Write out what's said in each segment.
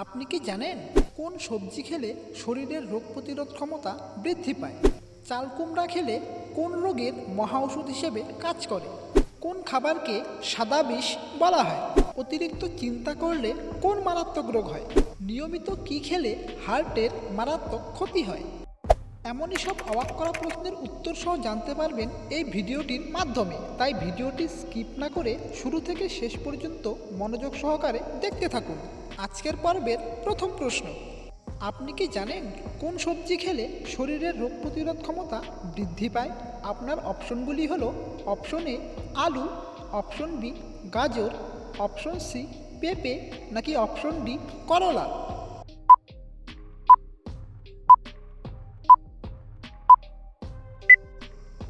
আপনি কি জানেন কোন সবজি খেলে শরীরের রোগ প্রতিরোধ ক্ষমতা বৃদ্ধি পায়? চাল কুমড়া খেলে কোন রোগের মহা ওষুধ হিসেবে কাজ করে? কোন খাবারকে সাদা বিষ বলা হয়? অতিরিক্ত চিন্তা করলে কোন মারাত্মক রোগ হয়? নিয়মিত কি খেলে হার্টের মারাত্মক ক্ষতি হয়? এমনই সব অবাক করা প্রশ্নের উত্তর সহ জানতে পারবেন এই ভিডিওটির মাধ্যমে। তাই ভিডিওটি স্কিপ না করে শুরু থেকে শেষ পর্যন্ত মনোযোগ সহকারে দেখতে থাকুন। আজকের পর্বের প্রথম প্রশ্ন। আপনি কি জানেন কোন সবজি খেলে শরীরের রোগ প্রতিরোধ ক্ষমতা বৃদ্ধি পায়? আপনার অপশনগুলি হলো অপশন এ আলু, অপশন বি গাজর, অপশন সি পেঁপে নাকি অপশন ডি করলা।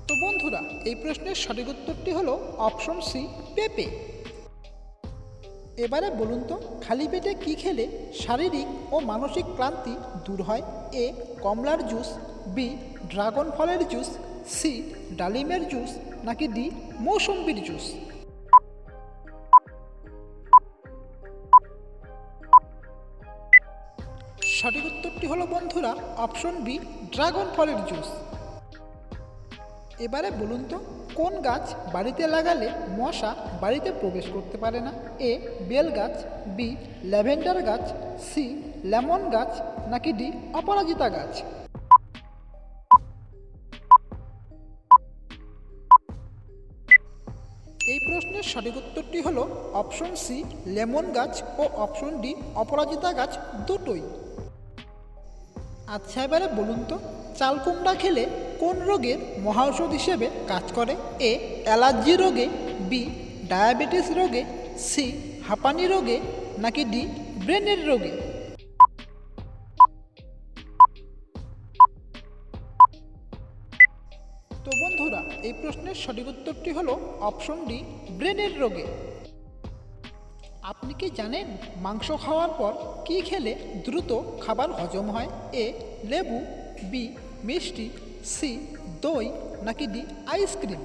তো বন্ধুরা, এই প্রশ্নের সঠিক উত্তরটি হলো অপশন সি পেঁপে। এবারে বলুন তো, খালি পেটে কী খেলে শারীরিক ও মানসিক ক্লান্তি দূর হয়? এ, কমলার জুস, বি, ড্রাগন ফলের জুস, সি, ডালিমের জুস, নাকি ডি, মৌসম্বির জুস? সঠিক উত্তরটি হলো বন্ধুরা, অপশন বি, ড্রাগন ফলের জুস। এবারে বলুন তো, কোন গাছ বাড়িতে লাগালে মশা বাড়িতে প্রবেশ করতে পারে না? এ, বেল গাছ, বি, ল্যাভেন্ডার গাছ, সি, লেমন গাছ, নাকি ডি, অপরাজিতা গাছ? এই প্রশ্নের সঠিক উত্তরটি হল অপশন সি, লেমন গাছ ও অপশন ডি, অপরাজিতা গাছ দুটোই। আচ্ছা এবারে বলুন তো, চাল কুমড়া খেলে কোন রোগের মহাঔষধ হিসেবে কাজ করে? এ, অ্যালার্জি রোগে, বি, ডায়াবেটিস রোগে, সি, হাঁপানি রোগে, নাকি ডি, ব্রেনের রোগে? তো বন্ধুরা, এই প্রশ্নের সঠিক উত্তরটি হলো অপশন ডি, ব্রেনের রোগে। আপনি কি জানেন মাংস খাওয়ার পর কি খেলে দ্রুত খাবার হজম হয়? এ, লেবু, বি, মিষ্টি সি, দই নাকি ডি আইসক্রিম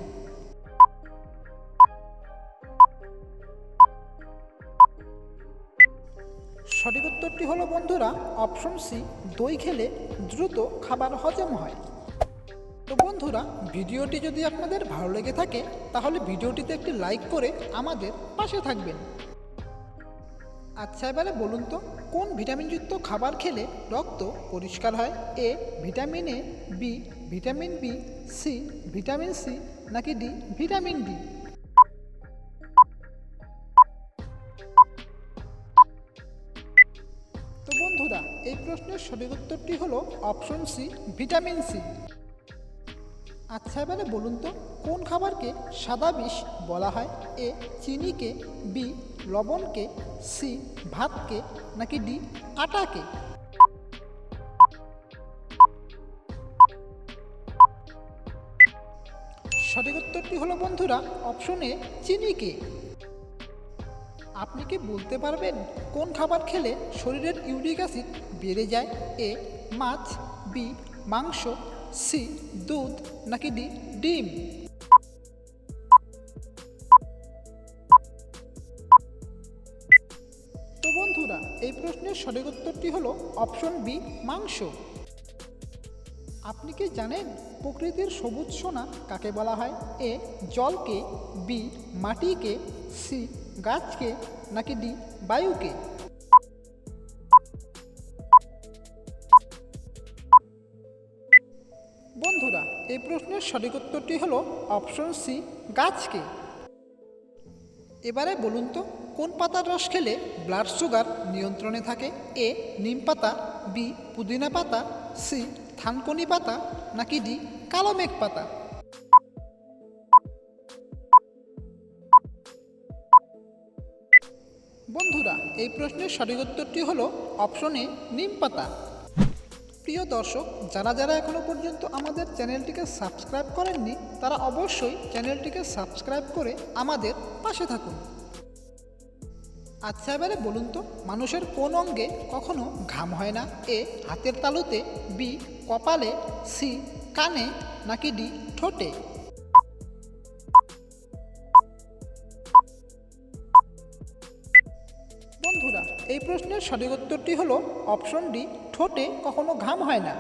সঠিক উত্তরটি হলো, বন্ধুরা অপশন সি দই খেলে দ্রুত খাবার হজম হয়। তো বন্ধুরা, ভিডিওটি যদি আপনাদের ভালো লেগে থাকে, তাহলে ভিডিওটিতে একটি লাইক করে আমাদের পাশে থাকবেন। আচ্ছা এবারে বলুন তো, কোন ভিটামিনযুক্ত খাবার খেলে রক্ত পরিষ্কার হয়? A, vitamin A, B, vitamin B, C, vitamin C, নাকি ডি, ভিটামিন ডি? তো বন্ধুরা, এই প্রশ্নের সঠিক উত্তরটি হলো অপশন সি, ভিটামিন সি। আচ্ছা এবারে বলুন তো, কোন খাবারকে সাদা বিষ বলা হয়? এ, চিনিকে, বি, লবণকে, সি, ভাতকে, নাকি ডি, আটাকে? সঠিক উত্তরটি হলো বন্ধুরা, অপশন এ, চিনিকে। আপনি কি বলতে পারবেন কোন খাবার খেলে শরীরের ইউরিক অ্যাসিড বেড়ে যায়? এ, মাছ, বি, মাংস সি, দুধ, নাকি ডি, ডিম? তো বন্ধুরা, এই প্রশ্নের সঠিক উত্তরটি হলো অপশন বি, মাংস। আপনি কি জানেন প্রকৃতির সবুজ সোনা কাকে বলা হয়? এ, জলকে, বি, মাটিকে, সি, গাছকে, নাকি ডি, বায়ুকে? এই প্রশ্নের সঠিক উত্তরটি হলো অপশন সি, গাছকে। এবারে বলুন তো, কোন পাতার রস খেলে ব্লাড সুগার নিয়ন্ত্রণে থাকে? এ, নিম পাতা, বি, পুদিনা পাতা, সি, থানকনি পাতা, নাকি ডি, কালো মেঘ পাতা? বন্ধুরা, এই প্রশ্নের সঠিক উত্তরটি হলো অপশন নিম পাতা। প্রিয় দর্শক, যারা যারা এখনও পর্যন্ত আমাদের চ্যানেলটিকে সাবস্ক্রাইব করেননি, তারা অবশ্যই চ্যানেলটিকে সাবস্ক্রাইব করে আমাদের পাশে থাকুন। আচ্ছা এবারে বলুন তো, মানুষের কোন অঙ্গে কখনো ঘাম হয় না? এ, হাতের তালুতে, বি, কপালে, সি, কানে, নাকি ডি, ঠোঁটে? বন্ধুরা, এই প্রশ্নের সঠিক উত্তরটি হলো অপশন ডি, ঠোঁটে কখনো ঘাম হয় না।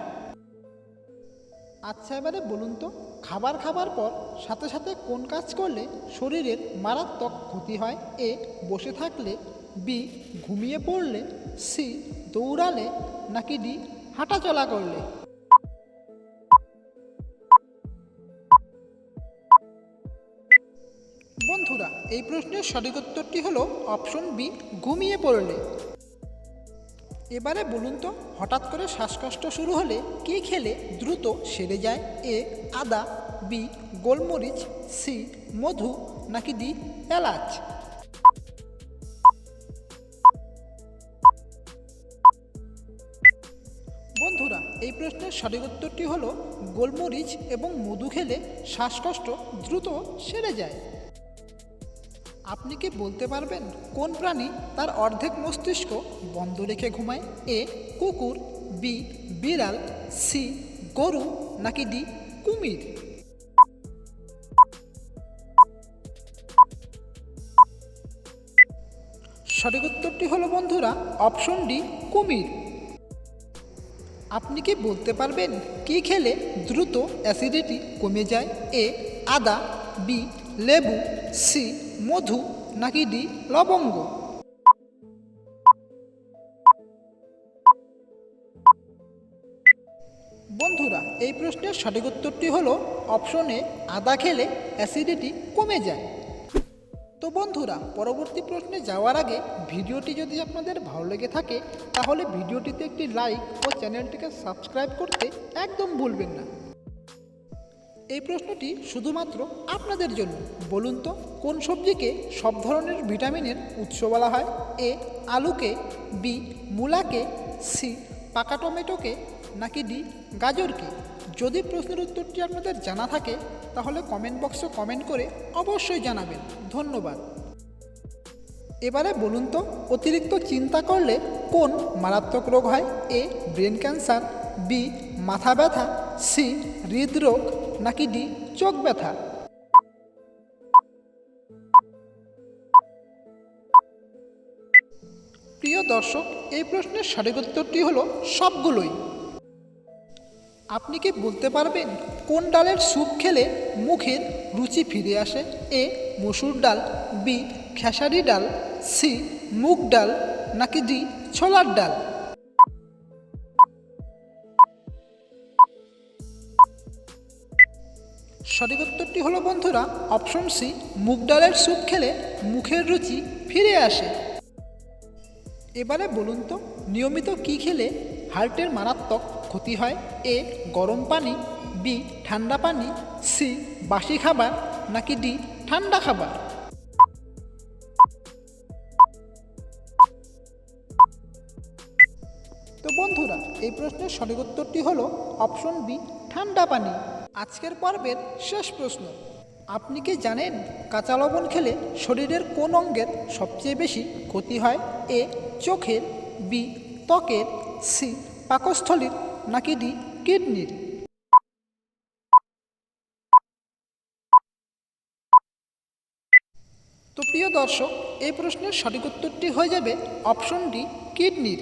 আচ্ছা এবারে বলুন তো, খাবার খাবার পর সাথে সাথে কোন কাজ করলে শরীরের মারাত্মক ক্ষতি হয়? এ, বসে থাকলে, বি, ঘুমিয়ে পড়লে, সি, দৌড়ালে, নাকি ডি, হাঁটাচলা করলে? এই প্রশ্নের সঠিক উত্তরটি হলো অপশন বি, ঘুমিয়ে পড়লে। এবারে বলুন তো, হঠাৎ করে শ্বাসকষ্ট শুরু হলে কী খেলে দ্রুত সেরে যায়? এ, আদা, বি, গোলমরিচ, সি, মধু, নাকি ডি, এলাচ? বন্ধুরা, এই প্রশ্নের সঠিক উত্তরটি হলো গোলমরিচ এবং মধু খেলে শ্বাসকষ্ট দ্রুত সেরে যায়। আপনি কি বলতে পারবেন কোন প্রাণী তার অর্ধেক মস্তিষ্ক বন্ধ রেখে ঘুমায়? এ, কুকুর, বি, বিড়াল, সি, গরু, নাকি ডি, কুমির? সঠিক উত্তরটি হলো বন্ধুরা, অপশন ডি, কুমির। আপনি কি বলতে পারবেন কি খেলে দ্রুত অ্যাসিডিটি কমে যায়? এ, আদা, বি, লেবু, সি মধু নাকি ডি লবঙ্গ? বন্ধুরা, এই প্রশ্নের সঠিক উত্তরটি হলো অপশনে আদা খেলে অ্যাসিডিটি কমে যায়। তো বন্ধুরা, পরবর্তী প্রশ্নে যাওয়ার আগে ভিডিওটি যদি আপনাদের ভালো লেগে থাকে, তাহলে ভিডিওটিতে একটি লাইক ও চ্যানেলটিকে সাবস্ক্রাইব করতে একদম ভুলবেন না। এই প্রশ্নটি শুধুমাত্র আপনাদের জন্য। বলুন তো, কোন সবজিকে সব ধরনের ভিটামিনের উৎস বলা হয়? এ, আলুকে, বি, মূলাকে, সি, পাকা টমেটোকে, নাকি ডি, গাজরকে? যদি প্রশ্নের উত্তরটি আপনাদের জানা থাকে, তাহলে কমেন্ট বক্সে কমেন্ট করে অবশ্যই জানাবেন। ধন্যবাদ। এবারে বলুন তো, অতিরিক্ত চিন্তা করলে কোন মারাত্মক রোগ হয়? এ, ব্রেন ক্যান্সার, বি, মাথা ব্যথা, সি, হৃদরোগ নাকি ডি? চোখ ব্যথা। প্রিয় দর্শক, এই প্রশ্নের সঠিক উত্তরটি হলো সবগুলোই। আপনি কি বলতে পারবেন কোন ডালের স্যুপ খেলে মুখের রুচি ফিরে আসে? এ, মসুর ডাল, বি, খেসারি ডাল, সি, মুগ ডাল, নাকি ডি, ছোলার ডাল? সঠিক উত্তরটি হলো, বন্ধুরা, অপশন সি, মুগ ডালের স্যুপ খেলে মুখের রুচি ফিরে আসে। এবারে বলুন তো, নিয়মিত কি খেলে হার্টের মারাত্মক ক্ষতি হয়? এ, গরম পানি, বি, ঠান্ডা পানি, সি, বাসি খাবার, নাকি ডি, ঠান্ডা খাবার? এই প্রশ্নের সঠিক উত্তরটি হলো অপশন বি, ঠান্ডা পানি। আজকের পর্বের শেষ প্রশ্ন। আপনি কি জানেন কাঁচা লবণ খেলে শরীরের কোন অঙ্গের সবচেয়ে বেশি ক্ষতি হয়? এ, চোখের, বি, ত্বকের, সি, পাকস্থলীর, নাকি ডি, কিডনির? তো প্রিয় দর্শক, এই প্রশ্নের সঠিক উত্তরটি হয়ে যাবে অপশন ডি, কিডনির।